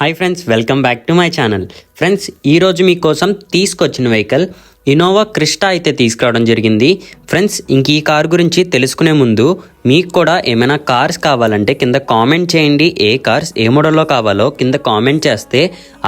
Hi friends welcome back to my channel friends ఈరోజు మీకోసం తీసుకొచ్చిన వెహికల్ ఇనోవా క్రిస్టా అయితే తీసుకురావడం జరిగింది. ఫ్రెండ్స్ ఇంక ఈ కార్ గురించి తెలుసుకునే ముందు మీకు కూడా ఏమైనా కార్స్ కావాలంటే కింద కామెంట్ చేయండి. ఏ కార్స్ ఏ మోడల్లో కావాలో కింద కామెంట్ చేస్తే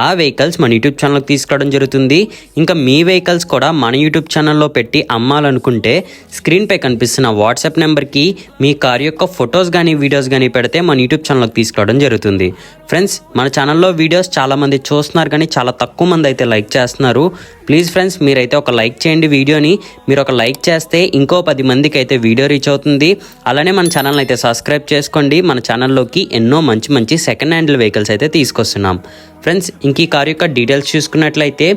ఆ వెహికల్స్ మన యూట్యూబ్ ఛానల్కి తీసుకురావడం జరుగుతుంది. ఇంకా మీ వెహికల్స్ కూడా మన యూట్యూబ్ ఛానల్లో పెట్టి అమ్మాలనుకుంటే స్క్రీన్పై కనిపిస్తున్న వాట్సాప్ నెంబర్కి మీ కార్ యొక్క ఫొటోస్ కానీ వీడియోస్ కానీ పెడితే మన యూట్యూబ్ ఛానల్కి తీసుకురావడం జరుగుతుంది. ఫ్రెండ్స్ మన ఛానల్లో వీడియోస్ చాలామంది చూస్తున్నారు కానీ చాలా తక్కువ మంది అయితే లైక్ చేస్తున్నారు. ప్లీజ్ ఫ్రెండ్స్ మీరైతే ఒక లైక్ చేయండి వీడియోని. మీరు ఒక లైక్ చేస్తే ఇంకో పది మందికి అయితే వీడియో రీచ్ అవుతుంది. అలా అలానే మన ఛానల్ అయితే సబ్స్క్రైబ్ చేసుకోండి. మన ఛానల్లోకి ఎన్నో మంచి మంచి సెకండ్ హ్యాండ్ వెహికల్స్ అయితే తీసుకొస్తున్నాం. ఫ్రెండ్స్ ఇంక ఈ కార్ యొక్క డీటెయిల్స్ చూసుకున్నట్లయితే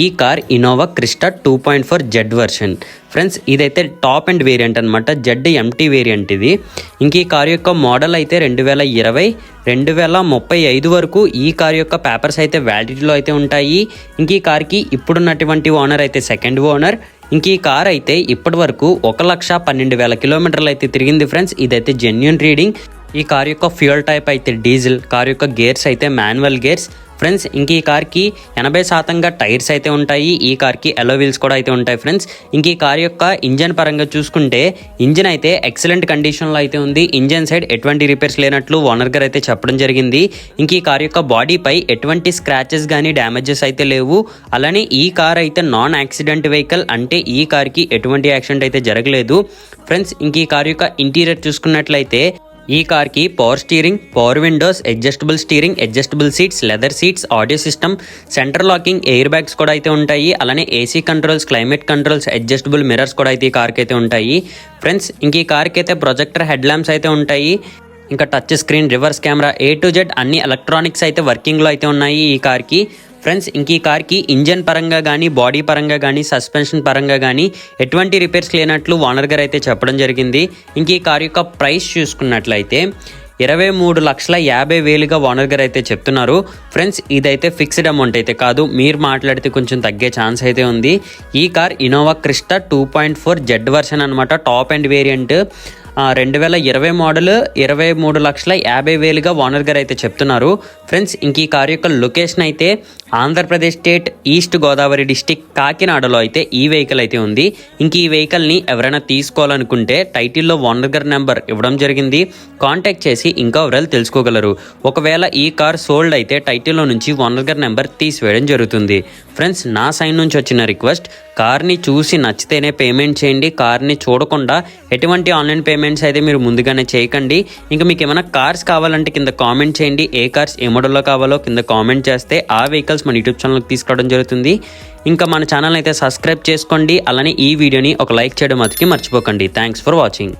ఈ car Innova Crysta two point four Z version friends ఇదైతే టాప్ అండ్ వేరియంట్ అనమాట జెడ్ ఎంటీ వేరియంట్ ఇది. ఇంక ఈ కార్ యొక్క మోడల్ అయితే రెండు వేల ఇరవై రెండు వేల ముప్పై ఐదు వరకు ఈ కార్ యొక్క పేపర్స్ అయితే వ్యాలిడిటీలో అయితే ఉంటాయి. ఇంక ఈ కార్కి ఇప్పుడున్నటువంటి ఓనర్ అయితే సెకండ్ ఓనర్ ఇంక ఈ కార్ అయితే ఇప్పటి వరకు ఒక లక్ష పన్నెండు వేల కిలోమీటర్లు అయితే తిరిగింది ఫ్రెండ్స్ ఇదైతే జెన్యున్ రీడింగ్ ఈ కార్ యొక్క ఫ్యూయల్ టైప్ అయితే డీజిల్ కార్ యొక్క గేర్స్ అయితే మాన్యువల్ గేర్స్ ఫ్రెండ్స్ ఇంక ఈ కార్కి ఎనభై శాతంగా టైర్స్ అయితే ఉంటాయి. ఈ కార్కి ఎలో వీల్స్ కూడా అయితే ఉంటాయి ఫ్రెండ్స్. ఇంక ఈ కార్ యొక్క ఇంజన్ పరంగా చూసుకుంటే ఇంజన్ అయితే ఎక్సలెంట్ కండిషన్లో అయితే ఉంది. ఇంజన్ సైడ్ ఎటువంటి రిపేర్స్ లేనట్లు ఓనర్ గారు అయితే చెప్పడం జరిగింది. ఇంక ఈ కార్ యొక్క బాడీపై ఎటువంటి స్క్రాచెస్ కానీ డ్యామేజెస్ అయితే లేవు. అలానే ఈ కార్ అయితే నాన్ యాక్సిడెంట్ వెహికల్ అంటే ఈ కార్కి ఎటువంటి యాక్సిడెంట్ అయితే జరగలేదు. ఫ్రెండ్స్ ఇంక ఈ కార్ యొక్క ఇంటీరియర్ చూసుకున్నట్లయితే ఈ కార్కి power steering power windows adjustable steering adjustable seats leather seats audio system centre locking air bags కూడా అయితే ఉంటాయి. అలానే AC controls climate controls adjustable mirrors కూడా అయితే ఈ కార్కి అయితే ఉంటాయి. ఫ్రెండ్స్ ఇంక ఈ కార్కి అయితే ప్రొజెక్టర్ హెడ్ ల్యాంప్స్ అయితే ఉంటాయి. ఇంకా touch screen reverse camera A to Z అన్ని ఎలక్ట్రానిక్స్ అయితే వర్కింగ్లో అయితే ఉన్నాయి ఈ కార్కి ఫ్రెండ్స్ ఇంక ఈ కార్కి ఇంజన్ పరంగా కానీ బాడీ పరంగా కానీ సస్పెన్షన్ పరంగా కానీ ఎటువంటి రిపేర్స్ లేనట్లు ఓనర్ గారు అయితే చెప్పడం జరిగింది. ఇంక ఈ కార్ యొక్క ప్రైస్ చూసుకున్నట్లయితే ఇరవై మూడు లక్షల యాభై వేలుగా ఓనర్ గారు అయితే చెప్తున్నారు. ఫ్రెండ్స్ ఇదైతే ఫిక్స్డ్ అమౌంట్ అయితే కాదు. మీరు మాట్లాడితే కొంచెం తగ్గే ఛాన్స్ అయితే ఉంది. ఈ car Innova Crysta two point four Z version అనమాట టాప్ అండ్ వేరియంట్. రెండు వేల ఇరవై మోడల్ ఇరవై మూడు లక్షల యాభై వేలుగా ఓనర్ గారు అయితే చెప్తున్నారు. ఫ్రెండ్స్ ఇంక ఈ కార్ యొక్క లొకేషన్ అయితే Andhra Pradesh state east Godavari district కాకినాడలో అయితే ఈ వెహికల్ అయితే ఉంది. ఇంక ఈ వెహికల్ని ఎవరైనా తీసుకోవాలనుకుంటే టైటిల్లో ఓనర్ గారి నెంబర్ ఇవ్వడం జరిగింది. కాంటాక్ట్ చేసి ఇంకా ఎవరైనా తెలుసుకోగలరు. ఒకవేళ ఈ కార్ సోల్డ్ అయితే టైటిల్లో నుంచి ఓనర్ గారి నెంబర్ తీసివేయడం జరుగుతుంది. ఫ్రెండ్స్ నా సైన్ నుంచి వచ్చిన రిక్వెస్ట్ కార్ని చూసి నచ్చితేనే పేమెంట్ చేయండి కార్ని చూడకుండా ఎటువంటి ఆన్లైన్ పేమెంట్స్ అయితే మీరు ముందుగానే చేయకండి. ఇంకా మీకు ఏమైనా కార్స్ కావాలంటే కింద కామెంట్ చేయండి. ఏ కార్స్ ఏ మోడల్లో కావాలో కింద కామెంట్ చేస్తే ఆ వెహికల్స్ మన యూట్యూబ్ ఛానల్కి తీసుకురావడం జరుగుతుంది. ఇంకా మన ఛానల్ అయితే సబ్స్క్రైబ్ చేసుకోండి. అలానే ఈ వీడియోని ఒక లైక్ చేయడం అతికి మర్చిపోకండి. Thanks for watching